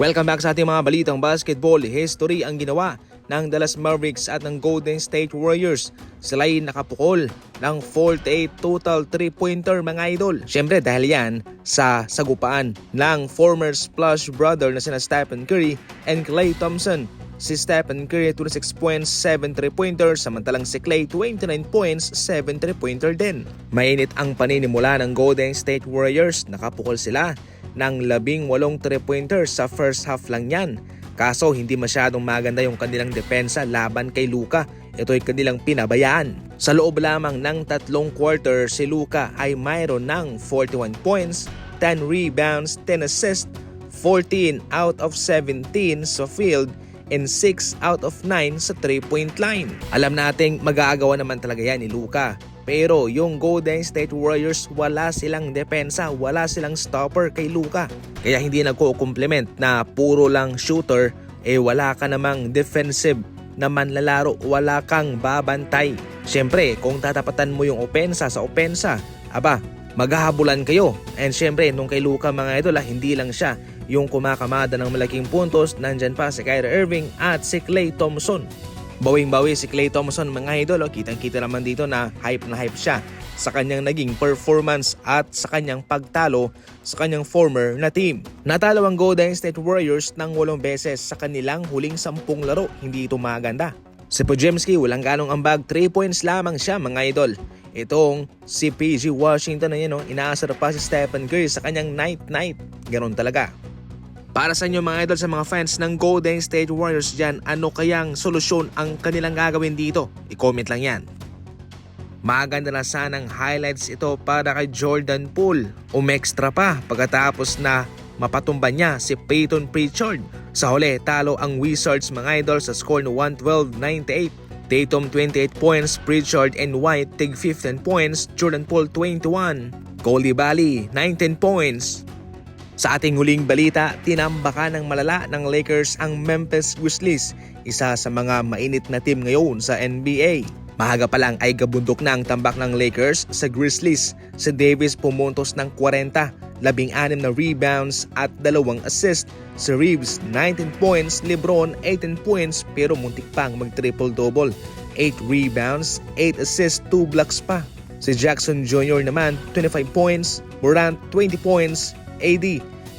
Welcome back sa ating mga balitang basketball. History ang ginawa ng Dallas Mavericks at ng Golden State Warriors. Sila'y nakapukol ng 48 total 3-pointer mga idol. Siyempre dahil yan sa sagupaan ng former Splash brother na sina Stephen Curry and Klay Thompson. Si Stephen Curry 26 points, 7 3-pointer, samantalang si Klay 29 points, 7 3-pointer din. Mainit ang paninimula ng Golden State Warriors, nakapukol sila ng labing walong 3-pointer sa first half lang yan. Kaso hindi masyadong maganda yung kanilang depensa laban kay Luka. Ito'y kanilang pinabayaan. Sa loob lamang ng tatlong quarter, si Luka ay mayroon ng 41 points, 10 rebounds, 10 assists, 14 out of 17 sa field, and 6 out of 9 sa 3-point line. Alam nating mag-aagawa naman talaga yan ni Luka. Pero yung Golden State Warriors wala silang depensa, wala silang stopper kay Luka. Kaya hindi nagko-complement na puro lang shooter, eh wala ka namang defensive na manlalaro, wala kang babantay. Siyempre, kung tatapatan mo yung opensa sa opensa, aba, maghahabulan kayo. And siyempre, nung kay Luka mga idol, ah, hindi lang siya yung kumakamada ng malaking puntos, nandyan pa si Kyrie Irving at si Klay Thompson. Bawing-bawi si Klay Thompson mga idol, kitang-kita naman dito na hype na hype siya sa kanyang naging performance at sa kanyang pagtalo sa kanyang former na team. Natalo ang Golden State Warriors ng walong beses sa kanilang huling sampung laro, hindi ito maganda. Si Pojemski walang ganong ambag, 3 points lamang siya mga idol. Itong si PG Washington na yun, oh, inaasar pa si Stephen Curry sa kanyang night-night. Ganon talaga. Para sa inyo mga idol sa mga fans ng Golden State Warriors dyan, ano kayang solusyon ang kanilang gagawin dito? I-comment lang yan. Maganda na sanang highlights ito para kay Jordan Poole. Umextra pa pagkatapos na mapatumba niya si Peyton Pritchard. Sa huli, talo ang Wizards mga idol sa score na 112-98. Tatum 28 points, Pritchard and White tig 15 points, Jordan Poole 21. Goldie Bali 19 points, sa ating huling balita, tinambakan ng malala ng Lakers ang Memphis Grizzlies, isa sa mga mainit na team ngayon sa NBA. Mahaga pa lang ay gabundok na ang tambak ng Lakers sa Grizzlies. Si Davis pumuntos ng 40, 16 na rebounds at dalawang assist. Si Reeves 19 points, Lebron 18 points pero muntik pang mag-triple-double. 8 rebounds, 8 assists, 2 blocks pa. Si Jackson Jr. naman 25 points, Morant 20 points, AD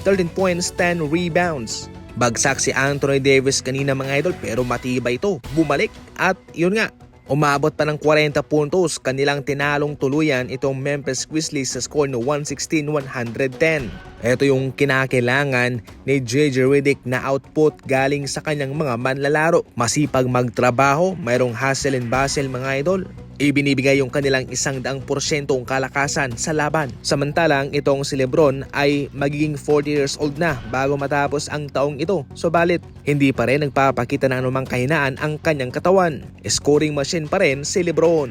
13 points, 10 rebounds. Bagsak si Anthony Davis kanina mga idol pero matibay ito. Bumalik at yun nga, umabot pa ng 40 puntos kanilang tinalong tuluyan itong Memphis Grizzlies sa score na 116-110. Ito yung kinakailangan ni JJ Redick na output galing sa kanyang mga manlalaro. Masipag magtrabaho, mayroong hustle and bustle mga idol. Ibinibigay yung kanilang isang daang porsyentong kalakasan sa laban. Samantalang itong si Lebron ay magiging 40 years old na bago matapos ang taong ito. Subalit, hindi pa rin nagpapakita ng anumang kahinaan ang kanyang katawan. Scoring machine pa rin si Lebron.